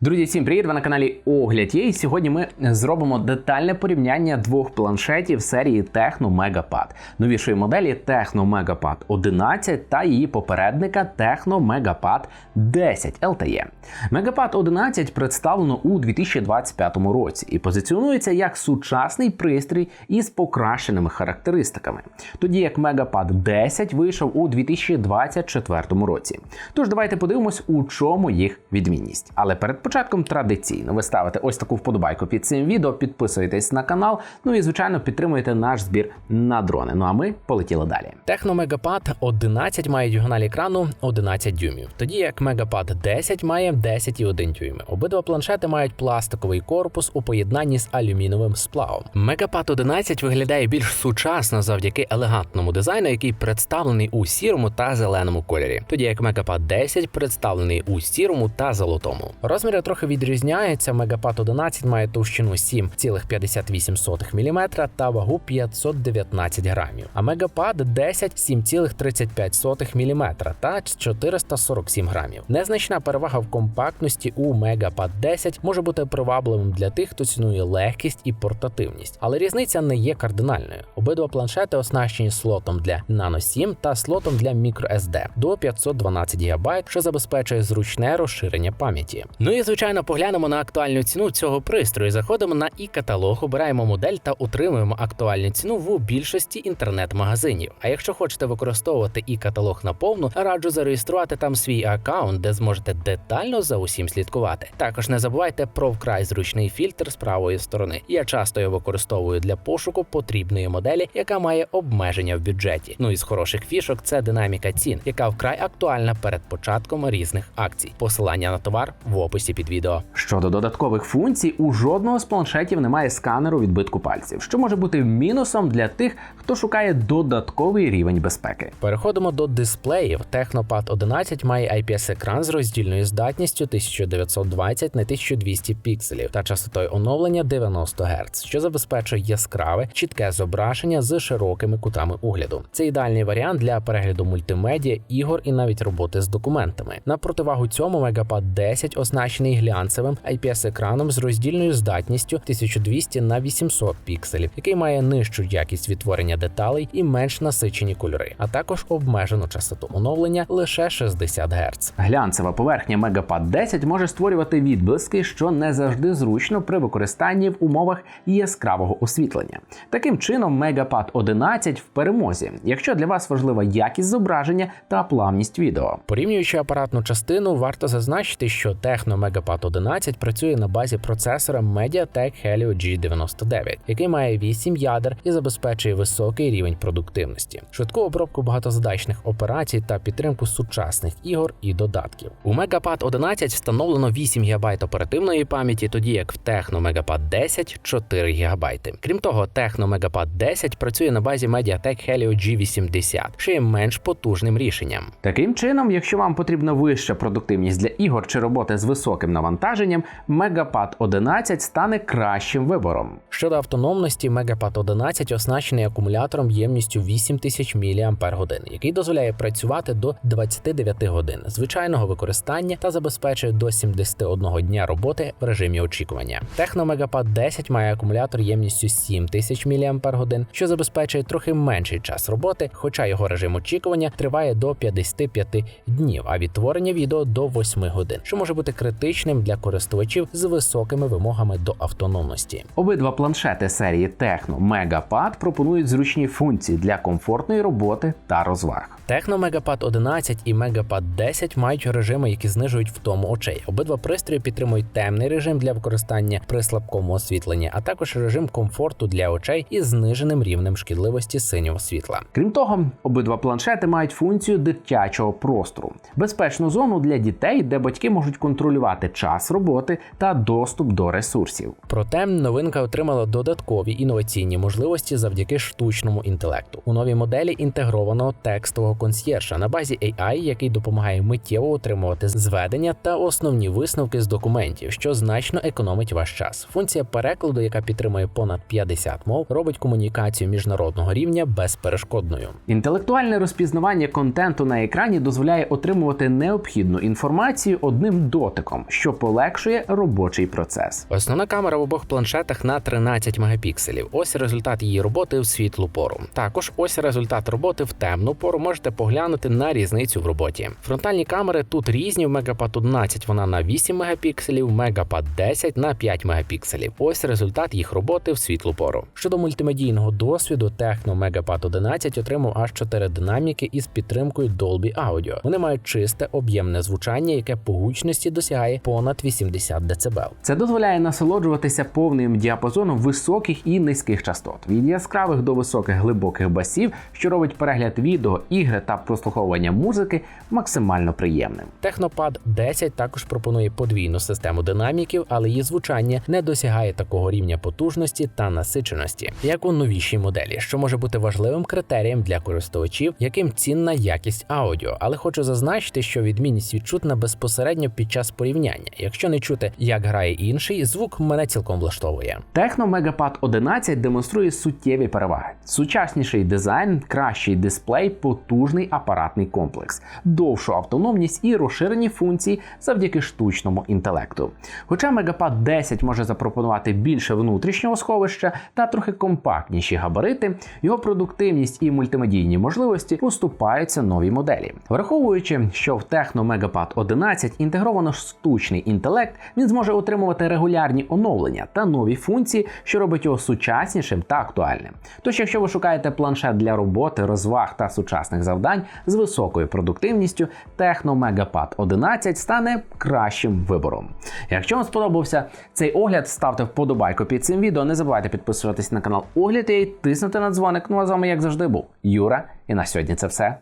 Друзі, всім привіт! Ви на каналі Огляд є. І сьогодні ми зробимо детальне порівняння двох планшетів серії Techno Megapad. Новішої моделі Techno Megapad 11 та її попередника Techno Megapad 10 LTE. Megapad 11 представлено у 2025 році і позиціонується як сучасний пристрій із покращеними характеристиками, тоді як Megapad 10 вийшов у 2024 році. Тож давайте подивимось, у чому їх відмінність. Але перед початком традиційно ви ставите ось таку вподобайку під цим відео, підписуєтесь на канал, ну і звичайно підтримуєте наш збір на дрони. Ну а ми полетіли далі. Megapad 11 має діагональ екрану 11 дюймів, тоді як Megapad 10 має 10,1 дюйми. Обидва планшети мають пластиковий корпус у поєднанні з алюміновим сплавом. Megapad 11 виглядає більш сучасно завдяки елегантному дизайну, який представлений у сірому та зеленому кольорі, тоді як Megapad 10 представлений у сірому та золотому. Розміри трохи відрізняються. Megapad 11 має товщину 7,58 мм та вагу 519 грамів, а Megapad 10 7,35 мм та 447 грамів. Незначна перевага в компактності у Megapad 10 може бути привабливим для тих, хто цінує легкість і портативність, але різниця не є кардинальною. Обидва планшети оснащені слотом для Nano 7 та слотом для microSD до 512 ГБ, що забезпечує зручне розширення пам'яті. Ну і звичайно, поглянемо на актуальну ціну цього пристрою. Заходимо на і каталог, обираємо модель та утримуємо актуальну ціну в більшості інтернет-магазинів. А якщо хочете використовувати і каталог наповну, раджу зареєструвати там свій аккаунт, де зможете детально за усім слідкувати. Також не забувайте про вкрай зручний фільтр з правої сторони. Я часто його використовую для пошуку потрібної моделі, яка має обмеження в бюджеті. Ну і з хороших фішок це динаміка цін, яка вкрай актуальна перед початком різних акцій. Посилання на товар в описі під відео. Щодо додаткових функцій, у жодного з планшетів немає сканеру відбитку пальців, що може бути мінусом для тих, хто шукає додатковий рівень безпеки. Переходимо до дисплеїв. Technopad 11 має IPS-екран з роздільною здатністю 1920 на 1200 пікселів та частотою оновлення 90 Гц, що забезпечує яскраве, чітке зображення з широкими кутами огляду. Це ідеальний варіант для перегляду мультимедіа, ігор і навіть роботи з документами. На противагу цьому Megapad 10 оснащений глянцевим IPS-екраном з роздільною здатністю 1200 на 800 пікселів, який має нижчу якість відтворення деталей і менш насичені кольори, а також обмежену частоту оновлення лише 60 Гц. Глянцева поверхня Megapad 10 може створювати відблиски, що не завжди зручно при використанні в умовах яскравого освітлення. Таким чином, Megapad 11 в перемозі, якщо для вас важлива якість зображення та плавність відео. Порівнюючи апаратну частину, варто зазначити, що Techno Megapad 11 працює на базі процесора MediaTek Helio G99, який має 8 ядер і забезпечує високий рівень продуктивності, швидку обробку багатозадачних операцій та підтримку сучасних ігор і додатків. У Megapad 11 встановлено 8 ГБ оперативної пам'яті, тоді як в Techno Megapad 10 4 ГБ. Крім того, Techno Megapad 10 працює на базі MediaTek Helio G80, що є менш потужним рішенням. Таким чином, якщо вам потрібна вища продуктивність для ігор чи роботи з високим навантаженням, Megapad 11 стане кращим вибором. Щодо автономності, Megapad 11 оснащений акумулятором ємністю 8000 мАч, який дозволяє працювати до 29 годин звичайного використання та забезпечує до 71 дня роботи в режимі очікування. Techno Megapad 10 має акумулятор ємністю 7000 мАч, що забезпечує трохи менший час роботи, хоча його режим очікування триває до 55 днів, а відтворення відео до 8 годин, що може бути критичним для користувачів з високими вимогами до автономності. Обидва планшети серії Techno Megapad пропонують зручні функції для комфортної роботи та розваг. Techno Megapad 11 і Megapad 10 мають режими, які знижують втому очей. Обидва пристрої підтримують темний режим для використання при слабкому освітленні, а також режим комфорту для очей із зниженим рівнем шкідливості синього світла. Крім того, обидва планшети мають функцію дитячого простору, безпечну зону для дітей, де батьки можуть контролювати час роботи та доступ до ресурсів. Проте новинка отримала додаткові інноваційні можливості завдяки штучному інтелекту. У новій моделі інтегрованого текстового консьєржа на базі AI, який допомагає миттєво отримувати зведення та основні висновки з документів, що значно економить ваш час. Функція перекладу, яка підтримує понад 50 мов, робить комунікацію міжнародного рівня безперешкодною. Інтелектуальне розпізнавання контенту на екрані дозволяє отримувати необхідну інформацію одним дотиком, що полегшує робочий процес. Основна камера в обох планшетах на 13 мегапікселів. Ось результат її роботи в світлу пору. Також ось результат роботи в темну пору. Можете поглянути на різницю в роботі. Фронтальні камери тут різні. В Megapad 11 вона на 8 мегапікселів, Megapad 10 на 5 мегапікселів. Ось результат їх роботи в світлу пору. Щодо мультимедійного досвіду, Techno Megapad 11 отримав аж 4 динаміки із підтримкою Dolby Audio. Вони мають чисте об'ємне звучання, яке по гучності досягає понад 80 дБ. Це дозволяє насолоджуватися повним діапазоном високих і низьких частот від яскравих до високих глибоких басів, що робить перегляд відео, ігри та прослуховування музики максимально приємним. Технопад 10 також пропонує подвійну систему динаміків, але її звучання не досягає такого рівня потужності та насиченості, як у новішій моделі, що може бути важливим критерієм для користувачів, яким цінна якість аудіо. Але хочу зазначити, що відмінність відчутна безпосередньо під час порівняння. Якщо не чути, як грає інший, звук мене цілком влаштовує. Techno Megapad 11 демонструє суттєві переваги: сучасніший дизайн, кращий дисплей, потужний апаратний комплекс, довшу автономність і розширені функції завдяки штучному інтелекту. Хоча Megapad 10 може запропонувати більше внутрішнього сховища та трохи компактніші габарити, його продуктивність і мультимедійні можливості уступаються новій моделі. Враховуючи, що в Techno Megapad 11 інтегровано штучний інтелект, він зможе отримувати регулярні оновлення та нові функції, що робить його сучаснішим та актуальним. Тож, якщо ви шукаєте планшет для роботи, розваг та сучасних завдань з високою продуктивністю, Techno Megapad 11 стане кращим вибором. Якщо вам сподобався цей огляд, ставте вподобайку під цим відео. Не забувайте підписуватись на канал Огляд і тиснути на дзвоник. Ну а з вами, як завжди, був Юра. І на сьогодні це все.